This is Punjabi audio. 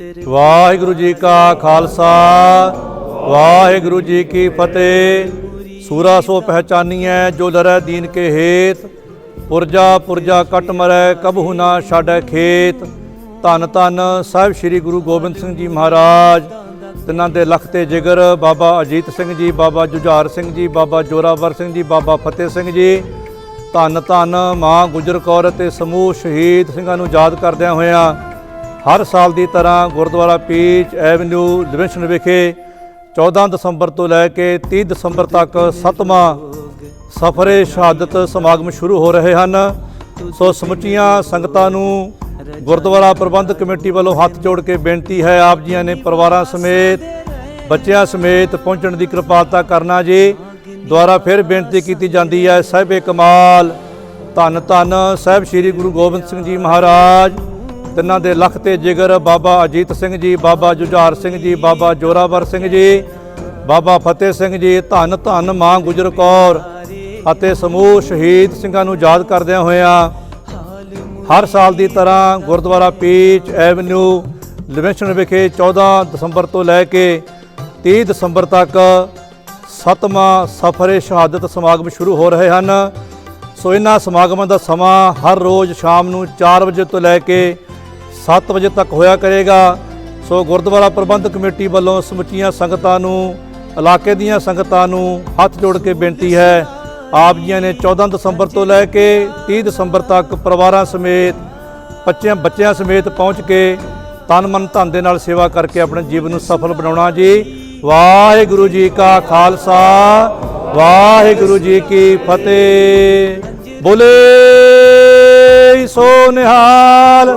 ਵਾਹਿਗੁਰੂ ਜੀ ਕਾ ਖਾਲਸਾ, ਵਾਹਿਗੁਰੂ ਜੀ ਕੀ ਫਤਿਹ। ਸੂਰਾ ਸੋ ਪਹਿਚਾਨੀਐ, ਜੋ ਲਰੈ ਦੀਨ ਕੇ ਹੇਤ। ਪੁਰਜਾ ਪੁਰਜਾ ਕਟ ਮਰੈ, ਕਬਹੁ ਨਾ ਛਾੜੈ ਖੇਤ। ਧੰਨ ਧੰਨ ਸਾਹਿਬ ਸ੍ਰੀ ਗੁਰੂ ਗੋਬਿੰਦ ਸਿੰਘ ਜੀ ਮਹਾਰਾਜ। ਤਿੰਨਾਂ ਦੇ ਲਖ ਤੇ ਜਿਗਰ, ਬਾਬਾ ਅਜੀਤ ਸਿੰਘ ਜੀ, ਬਾਬਾ ਜੁਝਾਰ ਸਿੰਘ ਜੀ, ਬਾਬਾ ਜੋਰਾਵਰ ਸਿੰਘ ਜੀ, ਬਾਬਾ ਫਤਿਹ ਸਿੰਘ ਜੀ। ਧੰਨ ਧੰਨ ਮਾਂ ਗੁਜਰ ਕੌਰ ਅਤੇ ਸਮੂਹ ਸ਼ਹੀਦ ਸਿੰਘਾਂ ਨੂੰ ਯਾਦ ਕਰਦਿਆਂ ਹੋਇਆਂ ਹਰ ਸਾਲ ਦੀ ਤਰ੍ਹਾਂ ਗੁਰਦੁਆਰਾ ਪੀਚ ਐਵਨਿਊ ਲਿਵਿੰਸਟਨ ਵਿਖੇ 14 ਦਸੰਬਰ ਤੋਂ ਲੈ ਕੇ 30 ਦਸੰਬਰ ਤੱਕ ਸੱਤਵਾਂ ਸਫਰੇ ਸ਼ਹਾਦਤ ਸਮਾਗਮ ਸ਼ੁਰੂ ਹੋ ਰਹੇ ਹਨ। ਸੋ ਸਮੁੱਚੀਆਂ ਸੰਗਤਾਂ ਨੂੰ ਗੁਰਦੁਆਰਾ ਪ੍ਰਬੰਧਕ ਕਮੇਟੀ ਵੱਲੋਂ ਹੱਥ ਜੋੜ ਕੇ ਬੇਨਤੀ ਹੈ, ਆਪ ਜੀਆਂ ਨੇ ਪਰਿਵਾਰਾਂ ਸਮੇਤ, ਬੱਚਿਆਂ ਸਮੇਤ ਪਹੁੰਚਣ ਦੀ ਕਿਰਪਾਲਤਾ ਕਰਨਾ ਜੀ। ਦੁਆਰਾ ਫਿਰ ਬੇਨਤੀ ਕੀਤੀ ਜਾਂਦੀ ਹੈ, ਸਾਹਿਬੇ ਕਮਾਲ, ਧੰਨ ਧੰਨ, ਸਾਹਿਬ ਸ੍ਰੀ ਗੁਰੂ ਗੋਬਿੰਦ ਸਿੰਘ ਜੀ ਮਹਾਰਾਜ। ਤਿੰਨਾਂ ਦੇ ਲਖ ਤੇ ਜਿਗਰ, ਬਾਬਾ ਅਜੀਤ ਸਿੰਘ ਜੀ, ਬਾਬਾ ਜੁਝਾਰ ਸਿੰਘ ਜੀ, ਬਾਬਾ ਜੋਰਾਵਰ ਸਿੰਘ ਜੀ, ਬਾਬਾ ਫਤਿਹ ਸਿੰਘ ਜੀ, ਧੰਨ ਧੰਨ ਮਾਂ ਗੁਜਰ ਕੌਰ ਅਤੇ ਸਮੂਹ ਸ਼ਹੀਦ ਸਿੰਘਾਂ ਨੂੰ ਯਾਦ ਕਰਦਿਆਂ ਹੋਇਆਂ ਹਰ ਸਾਲ ਦੀ ਤਰ੍ਹਾਂ ਗੁਰਦੁਆਰਾ ਪੀਚ ਐਵਨਿਊ ਲਿਮਿਸ਼ਨ ਵਿਖੇ 14 ਦਸੰਬਰ ਤੋਂ ਲੈ ਕੇ 30 ਦਸੰਬਰ ਤੱਕ ਸੱਤਵਾਂ ਸਫਰੇ ਸ਼ਹਾਦਤ ਸਮਾਗਮ ਸ਼ੁਰੂ ਹੋ ਰਹੇ ਹਨ। ਸੋ ਇਹਨਾਂ ਸਮਾਗਮਾਂ ਦਾ ਸਮਾਂ ਹਰ ਰੋਜ਼ ਸ਼ਾਮ ਨੂੰ 4 ਵਜੇ ਤੋਂ ਲੈ ਕੇ 7 ਵਜੇ ਤੱਕ ਹੋਇਆ ਕਰੇਗਾ। ਸੋ ਗੁਰਦੁਆਰਾ ਪ੍ਰਬੰਧਕ ਕਮੇਟੀ ਵੱਲੋਂ ਸਮੁੱਚੀਆਂ ਸੰਗਤਾਂ ਨੂੰ, ਇਲਾਕੇ ਦੀਆਂ ਸੰਗਤਾਂ ਨੂੰ ਹੱਥ ਜੋੜ ਕੇ ਬੇਨਤੀ ਹੈ। ਆਪ ਜੀਆਂ ਨੇ 14 ਦਸੰਬਰ ਤੋਂ ਲੈ ਕੇ 30 ਦਸੰਬਰ ਤੱਕ ਪਰਿਵਾਰਾਂ ਸਮੇਤ, ਬੱਚਿਆਂ ਬੱਚਿਆਂ ਸਮੇਤ ਪਹੁੰਚ ਕੇ ਤਨ ਮਨ ਧਨ ਦੇ ਨਾਲ ਸੇਵਾ ਕਰਕੇ ਆਪਣੇ ਜੀਵਨ ਨੂੰ ਸਫਲ ਬਣਾਉਣਾ ਜੀ। ਵਾਹਿਗੁਰੂ ਜੀ ਕਾ ਖਾਲਸਾ, ਵਾਹਿਗੁਰੂ ਜੀ ਕੀ ਫਤਿਹ। ਬੋਲੇ ਸੋ ਨਿਹਾਲ।